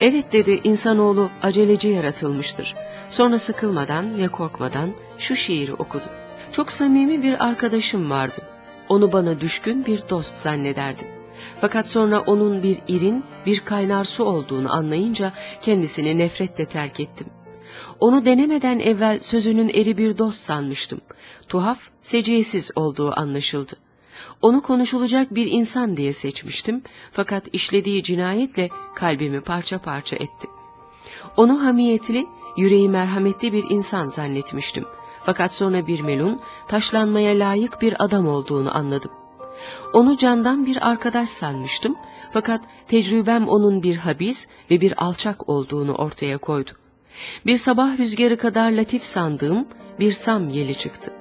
Evet dedi insanoğlu aceleci yaratılmıştır. Sonra sıkılmadan ve korkmadan şu şiiri okudu. Çok samimi bir arkadaşım vardı. Onu bana düşkün bir dost zannederdim. Fakat sonra onun bir irin, bir kaynar su olduğunu anlayınca kendisini nefretle terk ettim. Onu denemeden evvel sözünün eri bir dost sanmıştım. Tuhaf, seciyesiz olduğu anlaşıldı. Onu konuşulacak bir insan diye seçmiştim fakat işlediği cinayetle kalbimi parça parça etti. Onu hamiyetli, yüreği merhametli bir insan zannetmiştim. Fakat sonra bir melun, taşlanmaya layık bir adam olduğunu anladım. Onu candan bir arkadaş sanmıştım fakat tecrübem onun bir habis ve bir alçak olduğunu ortaya koydu. Bir sabah rüzgarı kadar latif sandığım bir sam yeli çıktı.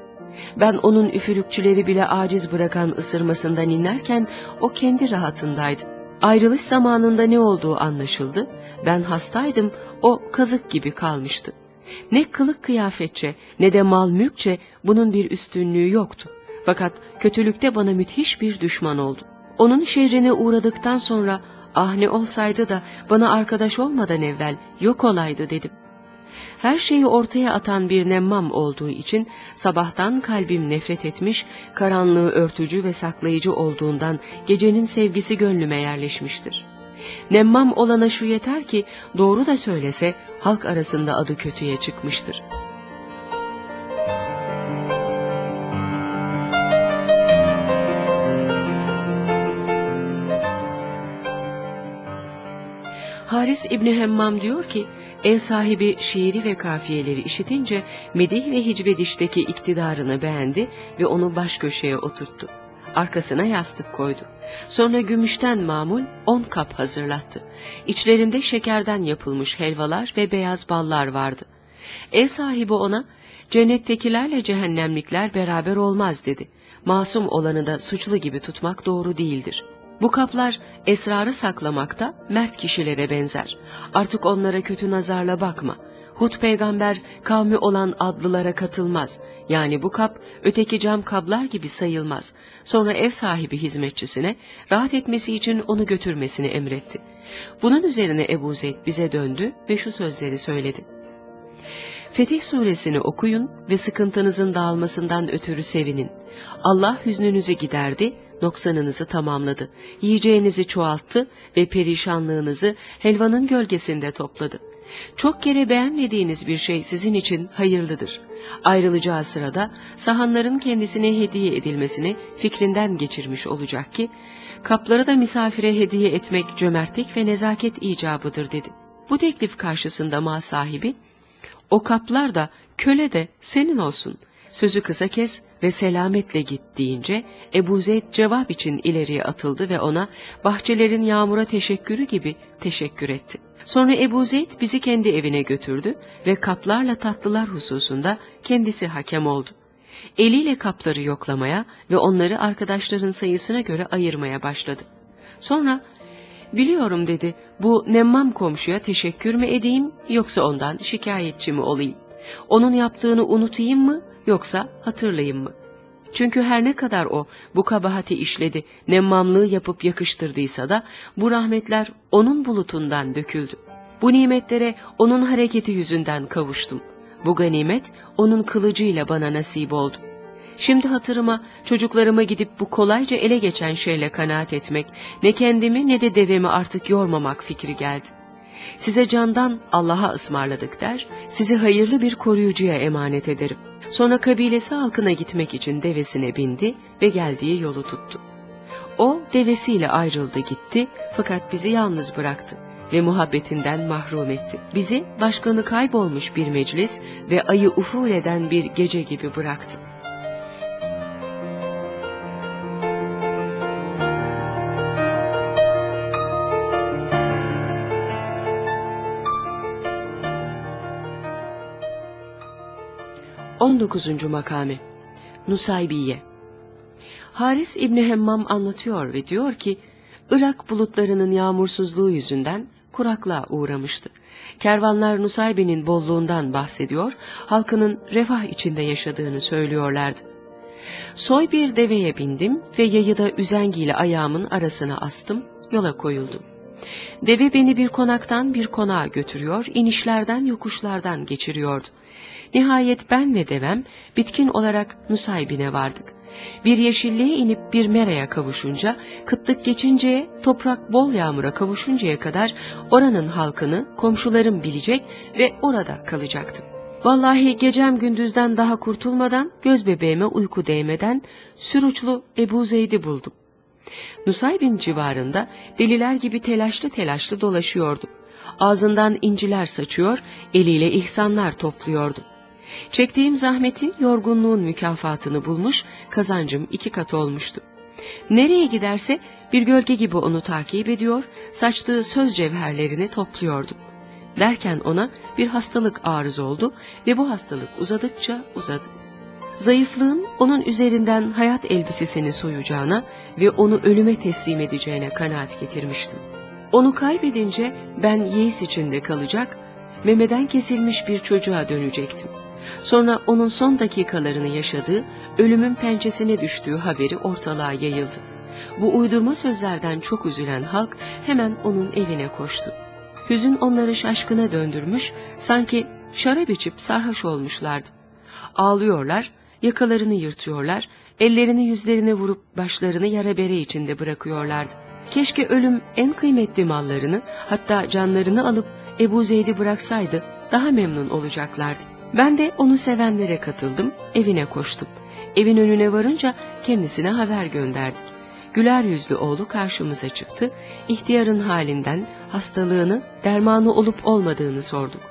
Ben onun üfürükçüleri bile aciz bırakan ısırmasından inlerken o kendi rahatındaydı. Ayrılış zamanında ne olduğu anlaşıldı. Ben hastaydım, o kazık gibi kalmıştı. Ne kılık kıyafetçe ne de mal mülkçe bunun bir üstünlüğü yoktu. Fakat kötülükte bana müthiş bir düşman oldu. Onun şehrine uğradıktan sonra ah ne olsaydı da bana arkadaş olmadan evvel yok olaydı dedim. Her şeyi ortaya atan bir nemmam olduğu için sabahtan kalbim nefret etmiş, karanlığı örtücü ve saklayıcı olduğundan gecenin sevgisi gönlüme yerleşmiştir. Nemmam olana şu yeter ki doğru da söylese halk arasında adı kötüye çıkmıştır. Haris İbni Hemmam diyor ki, ev sahibi şiiri ve kafiyeleri işitince Medih ve Hicvediş'teki iktidarını beğendi ve onu baş köşeye oturttu. Arkasına yastık koydu. Sonra gümüşten mamul on kap hazırlattı. İçlerinde şekerden yapılmış helvalar ve beyaz ballar vardı. Ev sahibi ona, cennettekilerle cehennemlikler beraber olmaz dedi. Masum olanı da suçlu gibi tutmak doğru değildir.'' Bu kaplar esrarı saklamakta mert kişilere benzer. Artık onlara kötü nazarla bakma. Hud peygamber kavmi olan adlılara katılmaz. Yani bu kap öteki cam kablar gibi sayılmaz. Sonra ev sahibi hizmetçisine rahat etmesi için onu götürmesini emretti. Bunun üzerine Ebu Zeyd bize döndü ve şu sözleri söyledi. Fetih suresini okuyun ve sıkıntınızın dağılmasından ötürü sevinin. Allah hüznünüzü giderdi noksanınızı tamamladı. Yiyeceğinizi çoğalttı ve perişanlığınızı helvanın gölgesinde topladı. Çok kere beğenmediğiniz bir şey sizin için hayırlıdır. Ayrılacağı sırada sahanların kendisine hediye edilmesini fikrinden geçirmiş olacak ki, kapları da misafire hediye etmek cömertlik ve nezaket icabıdır dedi. Bu teklif karşısında mal sahibi, o kaplar da köle de senin olsun. Sözü kısa kes ve selametle git deyince Ebu Zeyd cevap için ileriye atıldı ve ona bahçelerin yağmura teşekkürü gibi teşekkür etti. Sonra Ebu Zeyd bizi kendi evine götürdü ve kaplarla tatlılar hususunda kendisi hakem oldu. Eliyle kapları yoklamaya ve onları arkadaşların sayısına göre ayırmaya başladı. Sonra biliyorum dedi bu nemmam komşuya teşekkür mü edeyim yoksa ondan şikayetçi mi olayım? Onun yaptığını unutayım mı yoksa hatırlayayım mı? Çünkü her ne kadar o bu kabahati işledi, nemmamlığı yapıp yakıştırdıysa da bu rahmetler onun bulutundan döküldü. Bu nimetlere onun hareketi yüzünden kavuştum. Bu ganimet onun kılıcıyla bana nasip oldu. Şimdi hatırıma çocuklarıma gidip bu kolayca ele geçen şeyle kanaat etmek, ne kendimi ne de devemi artık yormamak fikri geldi. Size candan Allah'a ısmarladık der, sizi hayırlı bir koruyucuya emanet ederim. Sonra kabilesi halkına gitmek için devesine bindi ve geldiği yolu tuttu. O devesiyle ayrıldı gitti fakat bizi yalnız bıraktı ve muhabbetinden mahrum etti. Bizi başkanı kaybolmuş bir meclis ve ayı uful eden bir gece gibi bıraktı. 19. makame Nusaybiye Haris İbni Hemmam anlatıyor ve diyor ki, Irak bulutlarının yağmursuzluğu yüzünden kuraklığa uğramıştı. Kervanlar Nusaybi'nin bolluğundan bahsediyor, halkının refah içinde yaşadığını söylüyorlardı. Soy bir deveye bindim ve yayı da üzengiyle ayağımın arasına astım, yola koyuldum. Deve beni bir konaktan bir konağa götürüyor, inişlerden yokuşlardan geçiriyordu. Nihayet ben ve devem bitkin olarak Nusaybin'e vardık. Bir yeşilliğe inip bir meraya kavuşunca, kıtlık geçinceye, toprak bol yağmura kavuşuncaya kadar oranın halkını komşularım bilecek ve orada kalacaktım. Vallahi gecem gündüzden daha kurtulmadan, göz bebeğime uyku değmeden Sürüçlü Ebu Zeyd'i buldum. Nusaybin civarında deliler gibi telaşlı telaşlı dolaşıyordu. Ağzından inciler saçıyor, eliyle ihsanlar topluyordu. Çektiğim zahmetin, yorgunluğun mükafatını bulmuş, kazancım iki kat olmuştu. Nereye giderse bir gölge gibi onu takip ediyor, saçtığı söz cevherlerini topluyordum. Derken ona bir hastalık arız oldu ve bu hastalık uzadıkça uzadı. Zayıflığın onun üzerinden hayat elbisesini soyacağına ve onu ölüme teslim edeceğine kanaat getirmiştim. Onu kaybedince ben yeis içinde kalacak, memeden kesilmiş bir çocuğa dönecektim. Sonra onun son dakikalarını yaşadığı, ölümün pençesine düştüğü haberi ortalığa yayıldı. Bu uydurma sözlerden çok üzülen halk hemen onun evine koştu. Hüzün onları şaşkına döndürmüş, sanki şarap içip sarhoş olmuşlardı. Ağlıyorlar, yakalarını yırtıyorlar, ellerini yüzlerine vurup başlarını yara bere içinde bırakıyorlardı. Keşke ölüm en kıymetli mallarını, hatta canlarını alıp Ebu Zeyd'i bıraksaydı daha memnun olacaklardı. Ben de onu sevenlere katıldım, evine koştum. Evin önüne varınca kendisine haber gönderdik. Güler yüzlü oğlu karşımıza çıktı, ihtiyarın halinden, hastalığını, dermanı olup olmadığını sorduk.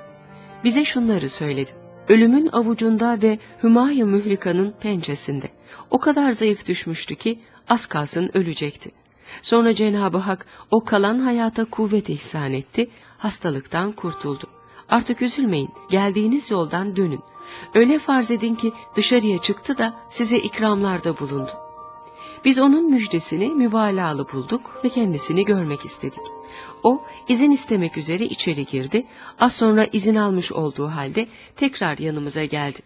Bize şunları söyledi. Ölümün avucunda ve Hümayı Mühlika'nın pençesinde. O kadar zayıf düşmüştü ki az kalsın ölecekti. Sonra Cenab-ı Hak o kalan hayata kuvvet ihsan etti, hastalıktan kurtuldu. Artık üzülmeyin, geldiğiniz yoldan dönün. Öyle farz edin ki dışarıya çıktı da size ikramlarda bulundu. Biz onun müjdesini mübalağalı bulduk ve kendisini görmek istedik. O izin istemek üzere içeri girdi, az sonra izin almış olduğu halde tekrar yanımıza geldi.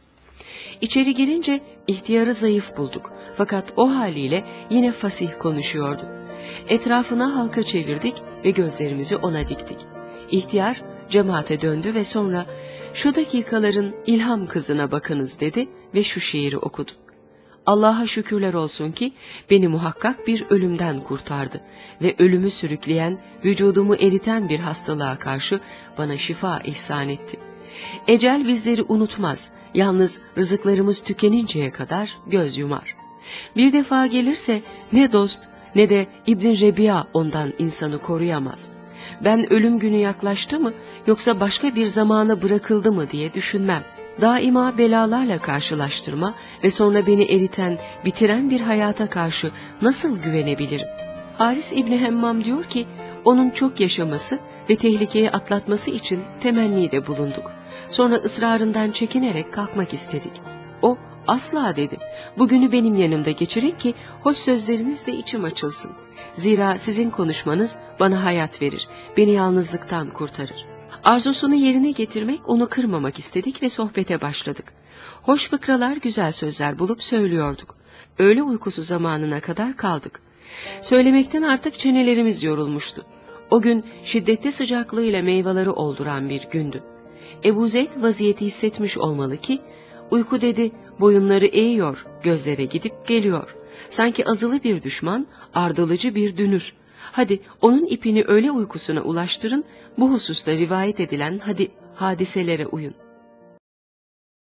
İçeri girince ihtiyarı zayıf bulduk fakat o haliyle yine fasih konuşuyordu. Etrafına halka çevirdik ve gözlerimizi ona diktik. İhtiyar cemaate döndü ve sonra şu dakikaların ilham kızına bakınız dedi ve şu şiiri okudu. Allah'a şükürler olsun ki beni muhakkak bir ölümden kurtardı ve ölümü sürükleyen, vücudumu eriten bir hastalığa karşı bana şifa ihsan etti. Ecel bizleri unutmaz, yalnız rızıklarımız tükeninceye kadar göz yumar. Bir defa gelirse ne dost ne de İbn Rebiya ondan insanı koruyamaz. Ben ölüm günü yaklaştı mı yoksa başka bir zamana bırakıldı mı diye düşünmem. Daima belalarla karşılaştırma ve sonra beni eriten, bitiren bir hayata karşı nasıl güvenebilirim? Haris İbni Hemmam diyor ki, onun çok yaşaması ve tehlikeyi atlatması için temennide bulunduk. Sonra ısrarından çekinerek kalkmak istedik. O, asla dedi, bugünü benim yanımda geçirin ki hoş sözlerinizle içim açılsın. Zira sizin konuşmanız bana hayat verir, beni yalnızlıktan kurtarır. Arzusunu yerine getirmek, onu kırmamak istedik ve sohbete başladık. Hoş fıkralar, güzel sözler bulup söylüyorduk. Öğle uykusu zamanına kadar kaldık. Söylemekten artık çenelerimiz yorulmuştu. O gün şiddetli sıcaklığıyla meyveleri olduran bir gündü. Ebu Zeyd vaziyeti hissetmiş olmalı ki, uyku dedi, boyunları eğiyor, gözlere gidip geliyor. Sanki azılı bir düşman, ardılıcı bir dünür. Hadi onun ipini öyle uykusuna ulaştırın, bu hususta rivayet edilen hadi hadiselere uyun.''